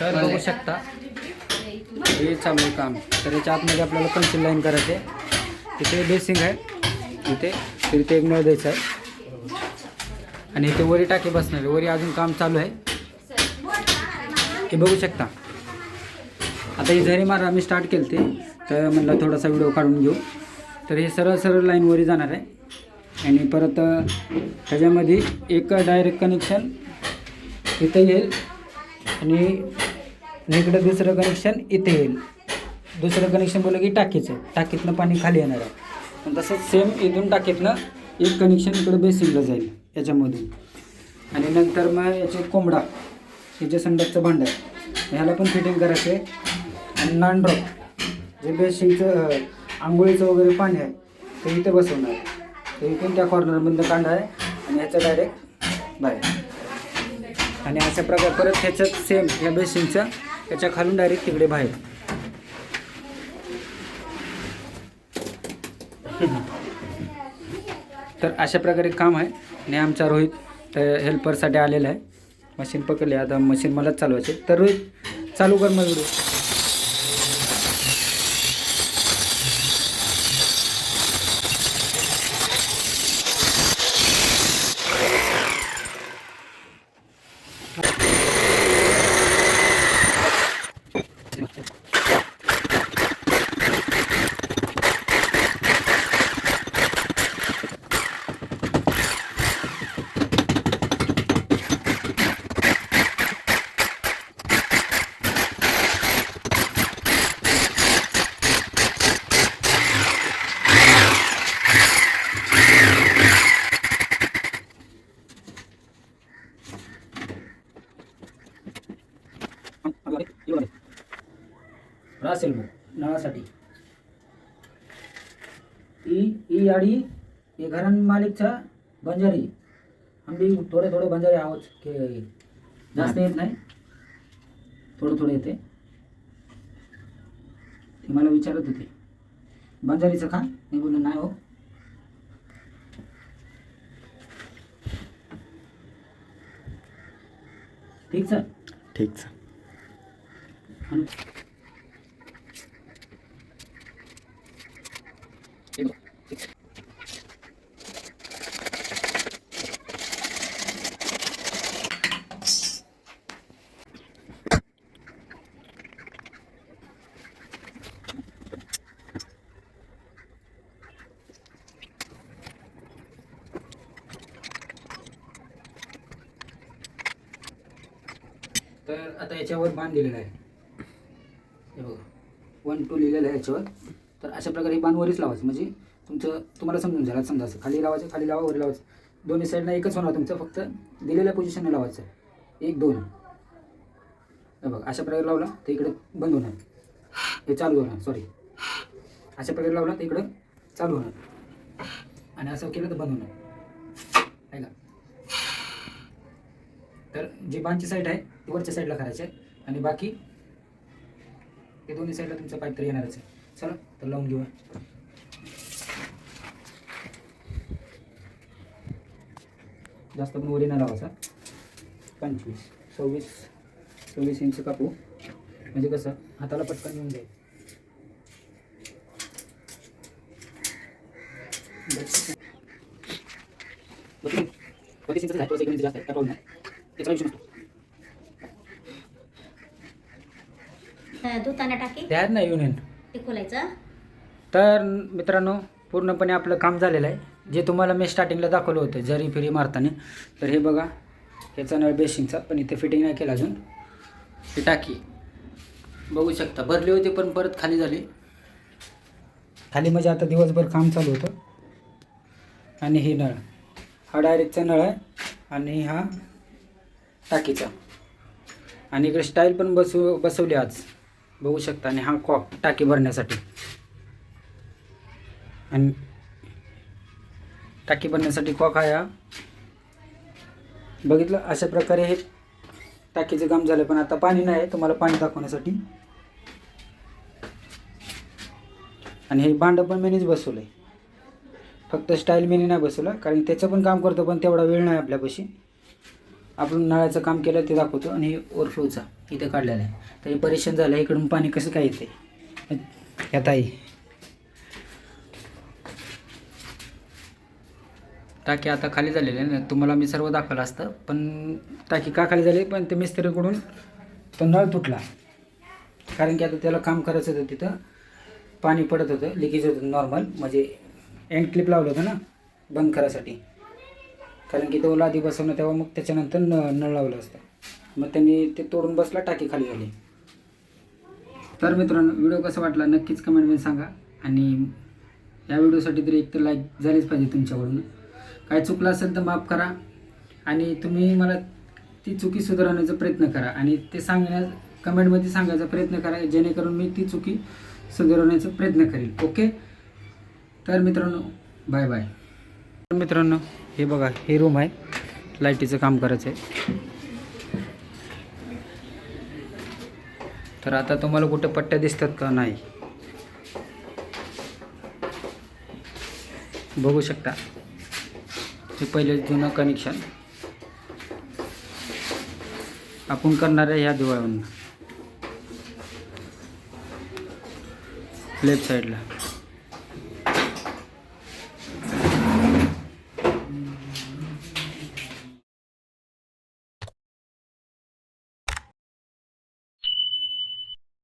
तर बघू शकता. हे चालू आहे काम. तर याच्या आतमध्ये आपल्याला कन्सिल लाईन करायचे. तिथे बेसिंग आहे. इथे तर इथे एक नळ द्यायचा आहे. आणि इथे वरी टाकी बसणार आहे. वरी अजून काम चालू आहे. हे बघू शकता. आता ही झरी मारा मी स्टार्ट केली ते तर म्हणलं थोडासा व्हिडिओ काढून घेऊ. तर हे सरळ सरळ लाईनवरी जाणार आहे. आणि परत त्याच्यामध्ये एक डायरेक्ट कनेक्शन इथं येईल. आणि आणि इकडं दुसरं कनेक्शन इथे येईल. दुसरं कनेक्शन बोललं की टाकीचं. टाकीतनं पाणी खाली येणार आहे. आणि तसंच सेम इथून टाकीतनं एक कनेक्शन इकडं बेसिंगला जाईल याच्यामधून. आणि नंतर मग याचे कोंबडा याचे संडासचं भांडं ह्याला पण फिटिंग करायचं आहे आणि नॉन जे बेसिंगचं आंघोळीचं वगैरे पाणी आहे ते इथे बसवणार आहे. तर इथून त्या कॉर्नरमधलं कांदा आहे आणि ह्याचं डायरेक्ट बाहेर. आणि अशा प्रकारे परत ह्याच्यात सेम ह्या बेसिनचं त्याच्या खालून डायरेक्ट तिकडे बाहेर. तर अशा प्रकारे काम आहे. आणि आमचा रोहित तर हेल्परसाठी आलेला आहे. मशीन पकडले. आता मशीन मलाच चालवायचे तर रोहित चालू कर मग व्हिडिओ रासेल भाऊ नळासाठी ई ई आडी हे घरान मालिकचा बंजारी. आंबी थोडे थोडे बंजारी आहोत की जास्त येत नाही. थोडं थोडं येते. ते मला विचारत होते. बंजारीचं खा. मी बोललो नाही हो. ठीक सर. ठीक आणि तर आता याच्यावर बाण दिलेला आहे. हे बघा. वन टू लिहिलेलं आहे याच्यावर. तर अशा प्रकारे ही बाण वरीच लावायचं. म्हणजे तुमचं तुम्हाला समजून झालं. समजा असं खाली लावायचं खाली लावा वरी लावायचं. दोन्ही साईडला एकच होणार तुमचं. फक्त दिलेल्या पोझिशनला लावायचं. एक दोन. हे बघा. अशा प्रकारे लावला तर इकडे बंद होणार. हे चालू होणार. सॉरी अशा प्रकारे लावला तर इकडं चालू होणार. आणि असं केलं तर बंद होणार. आहे का? तर जी बांची साईड आहे ती वरच्या साईडला करायची आहे. आणि बाकी ते दोन्ही साईडला तुमचं पाईप तर येणारच आहे. चला तर लावून घेऊया. जास्त पण वरी नाही लावायचा. पंचवीस सव्वीस सव्वीस इंच कापू. म्हणजे कसं? हाताला पटकन येऊन जाईल. बत्तीस. इंच जास्त आहे प्रॉब्लेम त्याचा विषय नसतो दुताना टाकी. त्यात नाही युनियन ते खोलायचं. तर मित्रांनो पूर्णपणे आपलं काम झालेलं आहे. जे तुम्हाला मी स्टार्टिंगला दाखवलं होतं जरी फिरी मारताना. तर हे बघा ह्याचा नळ बेसिंगचा पण इथे फिटिंग नाही केलं अजून. ही टाकी. बघू शकता भरली होती पण परत खाली झाली. खाली म्हणजे आता दिवसभर काम चालू होतं. आणि ही नळ. हा डायरेक्टचा नळ आहे. आणि हा टाकीचा. आणि इकडे स्टाईल पण बसव बसवली आज. बघू शकता आणि हा कॉक टाकी भरण्यासाठी. आणि टाकी भरण्यासाठी कॉक आहे हा बघितलं अशा प्रकारे हे टाकीचं काम झालं पण आता पाणी नाही आहे तुम्हाला पाणी दाखवण्यासाठी. आणि हे भांडं पण मीनीच बसवलं आहे फक्त स्टाईल मीनी नाही बसवलं कारण त्याचं पण काम करतो पण तेवढा वेळ नाही आपल्यापाशी. आपण नळाचं काम केलं ते दाखवतो आणि ओव्हरफ्लोचा इथे काढलेला आहे. तर हे परेशान झालं आहे इकडून पाणी कसं काय येते? यात आहे टाकी आता खाली झालेली आहे तुम्हाला मी सर्व दाखवलं असतं पण टाकी का खाली झाली? पण ते मिस्त्रीकडून तो नळ तुटला. कारण की आता त्याला काम करायचं होतं तिथं. पाणी पडत होतं लिकेज होतं नॉर्मल म्हणजे एंड क्लिप लावलं होतं ना बंद करायसाठी. कारण की तो लादी बसवणं तेव्हा मग त्याच्यानंतर न नळ लावलं असतं. मग त्यांनी ते तोडून बसला टाकी खाली झाली. तर मित्रांनो व्हिडिओ कसा वाटला नक्कीच कमेंटमध्ये सांगा. आणि या व्हिडिओसाठी तरी एक तर लाईक झालीच पाहिजे तुमच्याकडून. काय चुकलं असेल तर माफ करा. आणि तुम्ही मला ती चुकी सुधारण्याचा प्रयत्न करा. आणि ते सांगण्या कमेंटमध्ये सांगायचा प्रयत्न करा. जेणेकरून मी ती चुकी सुधारवण्याचा प्रयत्न करेल ओके तर मित्रांनो बाय बाय तर मित्रांनो हे बघा हे रूम आहे. लाईटीचं काम करायचं आहे तर आता तुम्हाला कुठे पट्ट्या दिसतात का नाही? बघू शकता. हे पहिले जुनं कनेक्शन आपण करणार आहे ह्या दिवाळीवरून. लेफ्ट साईडला